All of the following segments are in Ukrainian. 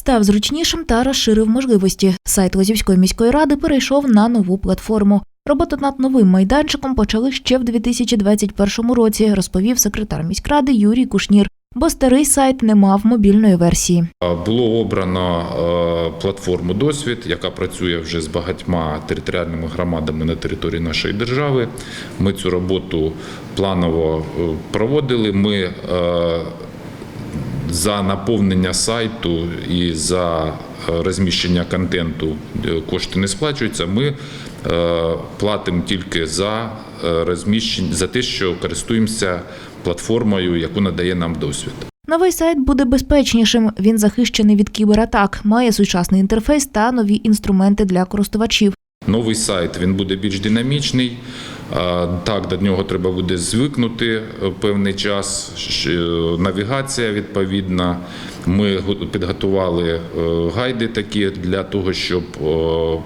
став зручнішим та розширив можливості. Сайт Лозівської міської ради перейшов на нову платформу. Роботу над новим майданчиком почали ще в 2021 році, розповів секретар міськради Юрій Кушнір. Бо старий сайт не мав мобільної версії. Було обрано платформу Досвід, яка працює вже з багатьма територіальними громадами на території нашої держави. Ми цю роботу планово е, проводили. Ми е, за наповнення сайту і за е, розміщення контенту е, кошти не сплачуються. Ми е, платимо тільки за розміщення за те, що користуємося платформою, яку надає нам досвід. Новий сайт буде безпечнішим. Він захищений від кібератак, має сучасний інтерфейс та нові інструменти для користувачів. Новий сайт він буде більш динамічний. Так, до нього треба буде звикнути е, певний час. Навігація відповідна. Ми го- підготували е, гайди такі для того, щоб е,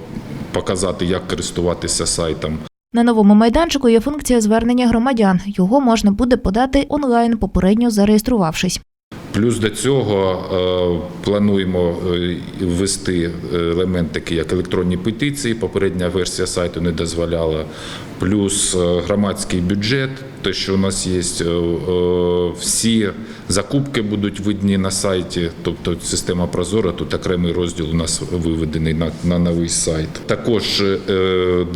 показати, як користуватися сайтом. На новому майданчику є функція звернення громадян. Його можна буде подати онлайн, попередньо зареєструвавшись. Плюс до цього е, плануємо е, ввести елемент такий, як електронні петиції. Попередня версія сайту не дозволяла. Плюс е, громадський бюджет, те, що у нас є, всі закупки будуть видні на сайті, тобто система Прозора, тут окремий розділ у нас виведений на, на новий сайт. Також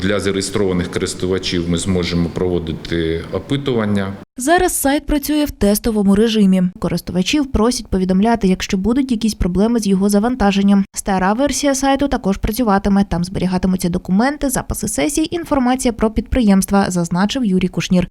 для зареєстрованих користувачів ми зможемо проводити опитування. Зараз сайт працює в тестовому режимі. Користувачів просять повідомляти, якщо будуть якісь проблеми з його завантаженням. Стара версія сайту також працюватиме. Там зберігатимуться документи, записи сесій, інформація про підприємства, зазначив Юрій Кушнір.